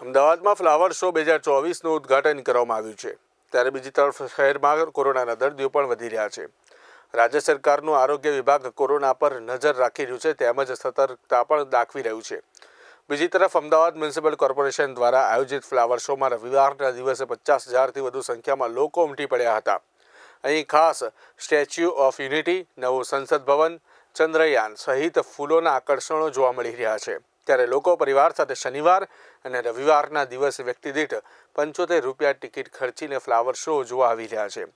અમદાવાદમાં flower show બે હજાર ચોવીસનું ઉદ્ઘાટન કરવામાં આવ્યું છે. ત્યારે બીજી તરફ શહેરમાં કોરોનાના દર્દીઓ પણ વધી રહ્યા છે. રાજ્ય સરકારનું આરોગ્ય વિભાગ કોરોના પર નજર રાખી રહ્યું છે, તેમજ સતર્કતા પણ દાખવી રહ્યું છે. બીજી તરફ અમદાવાદ મ્યુનિસિપલ કોર્પોરેશન દ્વારા આયોજિત ફ્લાવર શોમાં રવિવારના દિવસે પચાસ હજારથી વધુ સંખ્યામાં લોકો ઉમટી પડ્યા હતા. અહીં ખાસ સ્ટેચ્યુ ઓફ યુનિટી, નવું સંસદ ભવન, ચંદ્રયાન સહિત ફૂલોના આકર્ષણો જોવા મળી રહ્યા છે. ત્યારે લોકો પરિવાર સાથે શનિવાર અને રવિવારના દિવસે વ્યક્તિ દીઠ પંચોતેર રૂપિયા ટિકિટ ખર્ચીને ફ્લાવર શો જોવા આવી રહ્યા છે.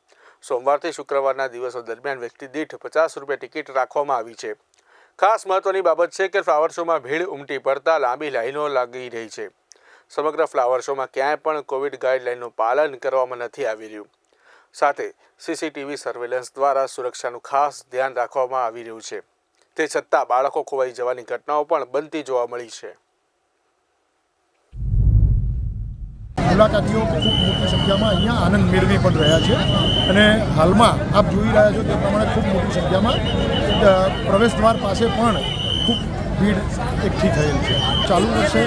સોમવારથી શુક્રવારના દિવસો દરમિયાન વ્યક્તિ દીઠ પચાસ રૂપિયા ટિકિટ રાખવામાં આવી છે. ખાસ મહત્વની બાબત છે કે ફ્લાવર શોમાં ભીડ ઉમટી પડતા લાંબી લાઈનો લાગી રહી છે. સમગ્ર ફ્લાવર શોમાં ક્યાંય પણ કોવિડ ગાઈડલાઇનનું પાલન કરવામાં નથી આવી રહ્યું. સાથે સીસીટીવી સર્વેલન્સ દ્વારા સુરક્ષાનું ખાસ ધ્યાન રાખવામાં આવી રહ્યું છે. તે છતાં બાળકો ખોવાઈ જવાની ઘટનાઓ પણ બનતી જોવા મળી છે. મુલાકાતીઓ ખૂબ મોટી સંખ્યામાં અહીંયા આનંદ મેળવી પણ રહ્યા છે અને હાલમાં આપ જોઈ રહ્યા છો તે પ્રમાણે ખૂબ મોટી સંખ્યામાં પ્રવેશદ્વાર પ્રવેશ દ્વાર પાસે પણ ખૂબ ભીડ એકઠી થયેલ છે. ચાલુ વર્ષે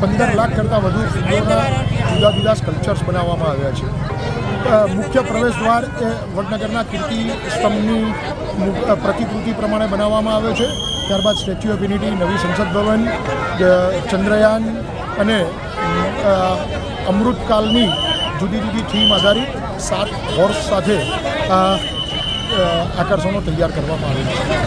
પંદર લાખ કરતાં વધુ જુદા જુદા સ્કલ્પચર્સ બનાવવામાં આવ્યા છે. મુખ્ય પ્રવેશ દ્વાર એ વડનગરના કીર્તિ સ્તંભની પ્રતિકૃતિ પ્રમાણે બનાવવામાં આવ્યો છે. ત્યારબાદ સ્ટેચ્યુ ઓફ યુનિટી, નવી સંસદ ભવન ચંદ્રયાન અને અમૃતકાલની જુદી જુદી થીમ આધારિત સાત હોર્સ સાથે આકર્ષણો તૈયાર કરવામાં આવે છે.